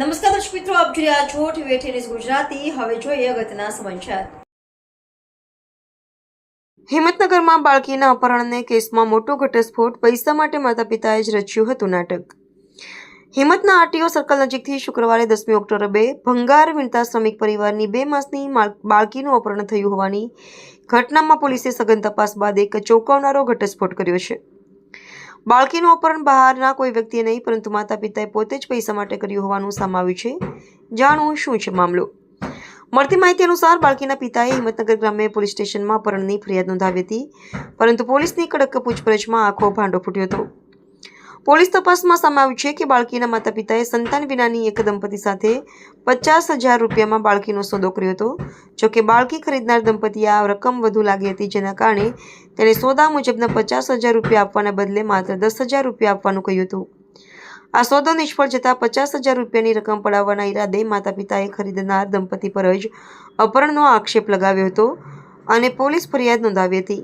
નમસ્કાર દર્શક મિત્રો, આપ જોઈ રહ્યા છો ટીવી ગુજરાતી. હવે જોઈએ અગત્યના સમાચાર. હિંમતનગરમાં બાળકીના અપહરણને કેસમાં મોટો ઘટસ્ફોટ, પૈસા માટે માતા પિતાએ જ રચ્યું હતું નાટક. હિંમતના આરટીઓ સર્કલ નજીકથી શુક્રવારે દસમી ઓક્ટોબરે ભંગાર વીણતા શ્રમિક પરિવારની બે માસની બાળકીનું અપહરણ થયું હોવાની ઘટનામાં પોલીસે સઘન તપાસ બાદ એક ચોંકાવનારો ઘટસ્ફોટ કર્યો છે. બાળકીનું અપહરણ બહારના કોઈ વ્યક્તિએ નહીં, પરંતુ માતા પિતાએ પોતે જ પૈસા માટે કર્યું હોવાનું સમાવ્યું છે. જાણવું શું છે મામલો? મળતી માહિતી અનુસાર બાળકીના પિતાએ હિંમતનગર ગ્રામ્ય પોલીસ સ્ટેશનમાં અપહરણની ફરિયાદ નોંધાવી હતી, પરંતુ પોલીસની કડક પૂછપરછમાં આખો ભાંડો ફૂટ્યો હતો. પોલીસ તપાસમાં સમાવ્યું છે કે બાળકીના માતા પિતાએ સંતાન વિનાની એક દંપતી સાથે પચાસ હજાર રૂપિયામાં બાળકીનો સોદો કર્યો હતો. જોકે બાળકી ખરીદનાર દંપતીએ આ રકમ વધુ લાગી હતી, જેના કારણે તેણે સોદા મુજબના પચાસ હજાર રૂપિયા આપવાના બદલે માત્ર દસ હજાર રૂપિયા આપવાનું કહ્યું હતું. આ સોદો નિષ્ફળ જતાં પચાસ હજાર રૂપિયાની રકમ પડાવવાના ઈરાદે માતા પિતાએ ખરીદનાર દંપતી પર જ અપહરણનો આક્ષેપ લગાવ્યો હતો અને પોલીસ ફરિયાદ નોંધાવી હતી.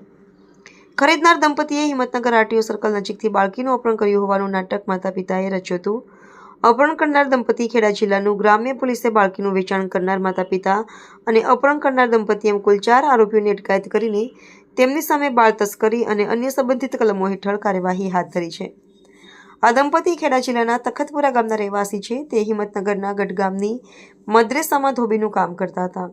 ખરીદનાર દંપતીએ હિંમતનગર આરટીઓ સર્કલ નજીકથી બાળકીનું અપહરણ કર્યું હોવાનું નાટક માતા પિતાએ રચ્યું હતું. અપહરણ કરનાર દંપતી ખેડા જિલ્લાનું ગ્રામ્ય પોલીસે બાળકીનું વેચાણ કરનાર માતા પિતા અને અપહરણ કરનાર દંપતી એમ કુલ ચાર આરોપીઓની અટકાયત કરીને તેમની સામે બાળ તસ્કરી અને અન્ય સંબંધિત કલમો હેઠળ કાર્યવાહી હાથ ધરી છે. આ દંપતી ખેડા જિલ્લાના તખતપુરા ગામના રહેવાસી છે. તે હિંમતનગરના ગઢ ગામની મદ્રેસામાં ધોબીનું કામ કરતા હતા.